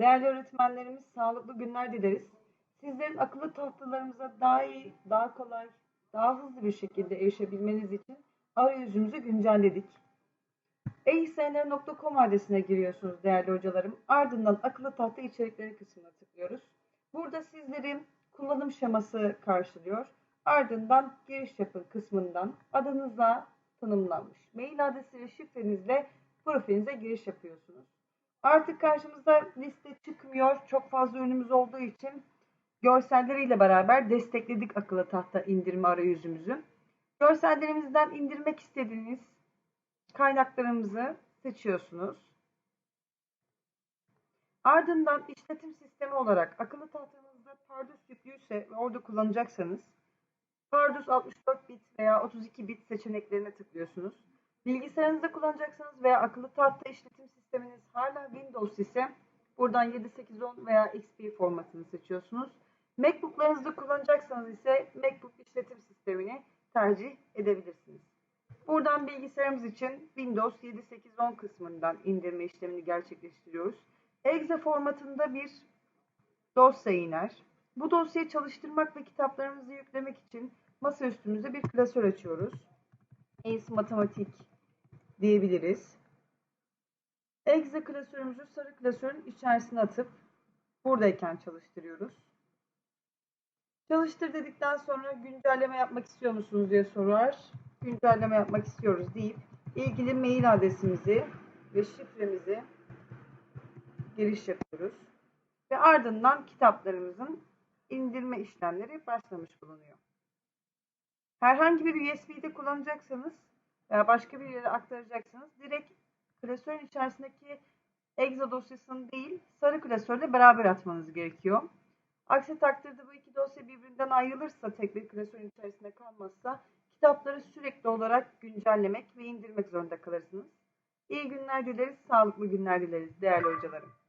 Değerli öğretmenlerimiz sağlıklı günler dileriz. Sizlerin akıllı tahtalarımıza daha iyi, daha kolay, daha hızlı bir şekilde erişebilmeniz için arayüzümüzü güncelledik. eisnr.com adresine giriyorsunuz değerli hocalarım. Ardından akıllı tahta içerikleri kısmına tıklıyoruz. Burada sizlerin kullanım şeması karşılıyor. Ardından giriş yapın kısmından adınıza tanımlanmış mail adresi ve şifrenizle profilinize giriş yapıyorsunuz. Artık karşımıza liste çıkmıyor. Çok fazla ürünümüz olduğu için görselleriyle beraber destekledik akıllı tahta indirme arayüzümüzü. Görsellerimizden indirmek istediğiniz kaynaklarımızı seçiyorsunuz. Ardından işletim sistemi olarak akıllı tahtanızda Pardus yüklüyse ve orada kullanacaksanız Pardus 64 bit veya 32 bit seçeneklerine tıklıyorsunuz. Bilgisayarınızda kullanacaksanız veya akıllı tahta işletim sisteminiz hala Windows ise buradan 7.8.10 veya XP formatını seçiyorsunuz. MacBook'larınızda kullanacaksanız ise MacBook işletim sistemini tercih edebilirsiniz. Buradan bilgisayarımız için Windows 7.8.10 kısmından indirme işlemini gerçekleştiriyoruz. Exe formatında bir dosya iner. Bu dosyayı çalıştırmak ve kitaplarımızı yüklemek için masaüstümüzde bir klasör açıyoruz. Ace Matematik diyebiliriz. Exe klasörümüzü sarı klasörün içerisine atıp buradayken çalıştırıyoruz. Çalıştır dedikten sonra güncelleme yapmak istiyor musunuz diye sorar. Güncelleme yapmak istiyoruz deyip ilgili mail adresimizi ve şifremizi giriş yapıyoruz. Ve ardından kitaplarımızın indirme işlemleri başlamış bulunuyor. Herhangi bir USB'de kullanacaksanız veya başka bir yere aktaracaksanız direkt klasörün içerisindeki exe dosyasını değil sarı klasörle beraber atmanız gerekiyor. Aksi takdirde bu iki dosya birbirinden ayrılırsa tek bir klasörün içerisinde kalmazsa kitapları sürekli olarak güncellemek ve indirmek zorunda kalırsınız. İyi günler dileriz, sağlıklı günler dileriz değerli hocalarım.